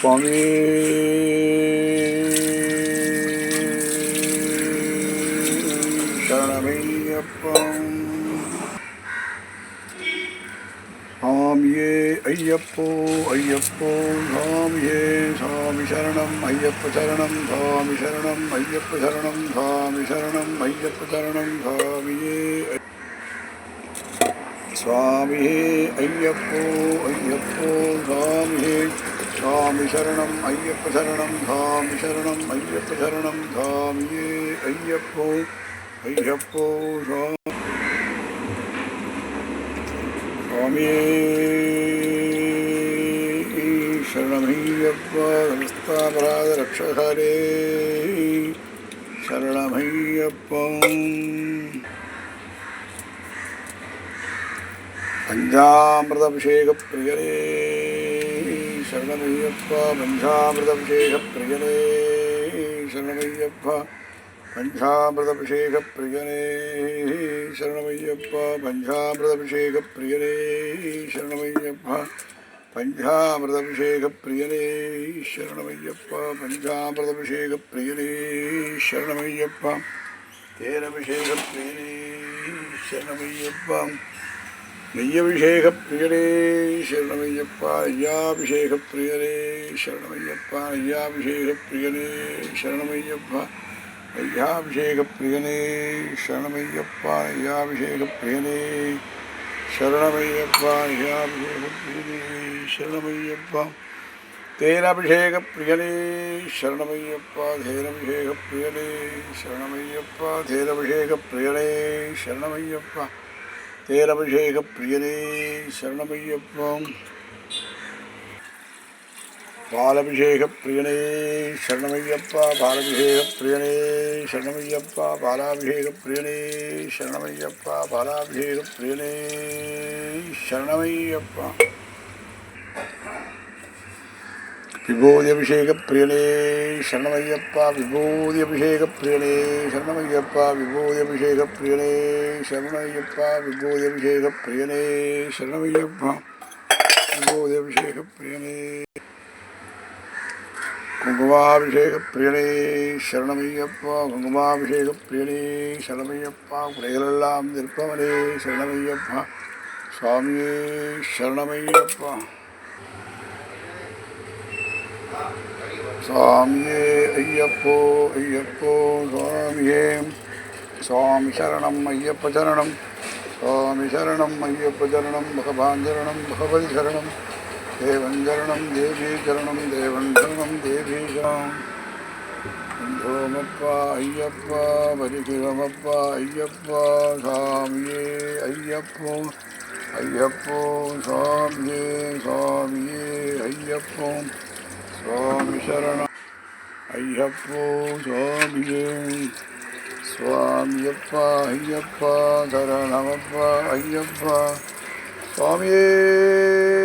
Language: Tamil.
சுவாமி ஆம் ஏ ஐயப்போ ஐயப்போ சாமியே சாமி சரணம் ஐயப்ப சரணம் சாமி சரணம் ஐயப்ப சரணம் சாமி சரணம் ஐயப்ப சரணம் சாமியே சுவாமியே ஐயப்போ ஐயப்போ சாமியே சாமி சரணம் ஐயப்ப சரணம் சாமி சரணம் ஐயப்ப சரணம் சாமியே ஐயப்போ ஐயப்போ சாமி சுவாமியே சரணமையப்பா நமஸ்தாபராத ரக்ஷகரே. சரணமையப்பம். பஞ்சாமிரதபிஷேகப்பிரியரே சரணமையப்பா பஞ்சாமிரதபிஷேகப்பிரியரே சரணமையப்பா பஞ்சாமிரதபிஷேகப்பிரியனே சரணமையப்பா பஞ்சாமிரதபிஷேகப்பிரியனே சரணமையப்பா பஞ்சாமிரதபிஷேகப்பிரியனே சரணமையப்பா பஞ்சாமிரதபிஷேகப்பிரியனே சரணமையப்பா தேனபிஷேகப்பிரியனே. சரணமையப்பா நெய்யபிஷேகப்பிரியனே சரணமையப்பா ஐயாபிஷேகப்பிரியனே சரணமையப்பா ஐயாபிஷேகப்பிரியனே சரணமையப்பா ஐயாபிஷேகப்பிரியனே சரணமையப்பா ஐயாபிஷேகப்பிரியனே சரணமையப்பா ஐயாபிஷேகப்பிரியனே சரணமையப்பா. தேனபிஷேகப்பிரியனே சரணமையப்பா தேனபிஷேகப்பிரியனே சரணமையப்பா தேனபிஷேகப்பிரியனே சரணமையப்பா. தேரபிஷேக பிரியனே சரணமையப்பம். பாலபிஷேக பிரியனே சரணமையப்பா பாலபிஷேக பிரியனே சரணமையப்பா பாலாபிஷேக பிரியனே சரணமையப்பா பாலாபிஷேக பிரியனே சரணமையப்பா. விபூதி அபிஷேக பிரியனே சரணமையப்பா விபூதி அபிஷேக பிரியனே சரணமையப்பா விபூதி அபிஷேக பிரியனே சரணமையப்பா விபூதி அபிஷேக பிரியனே சரணமையப்பா விபூதி அபிஷேக பிரியனே குங்குமாபிஷேக பிரியனே சரணமையப்பா குங்குமாபிஷேக பிரியனே சரணமையப்பா குறைகளெல்லாம் நிற்பவனே சரணமையப்பா. சுவாமியே சரணமையப்பா. சுவாமியே ஐயப்போ ஐயப்போ சுவாமியே சுவாமி சரணம் ஐயப்ப சரணம். சுவாமி சரணம் ஐயப்ப சரணம் பகவான் சரணம் பகவதி சரணம். தேவன் சரணம் தேவி சரணம் தேவன் சரணம் தேவி சரணம். சோமப்பா ஐயப்பா பரிசுரமப்பா ஐயப்பா சாமியே ஐயப்போ. ஐயப்போ சாமியே சாமியே ஐயப்போ. சுவாமி சரணம் ஐயப்போ சுவாமியே. சுவாமியப்பா ஐயப்பா சரணமப்பா ஐயப்பா. சுவாமியே.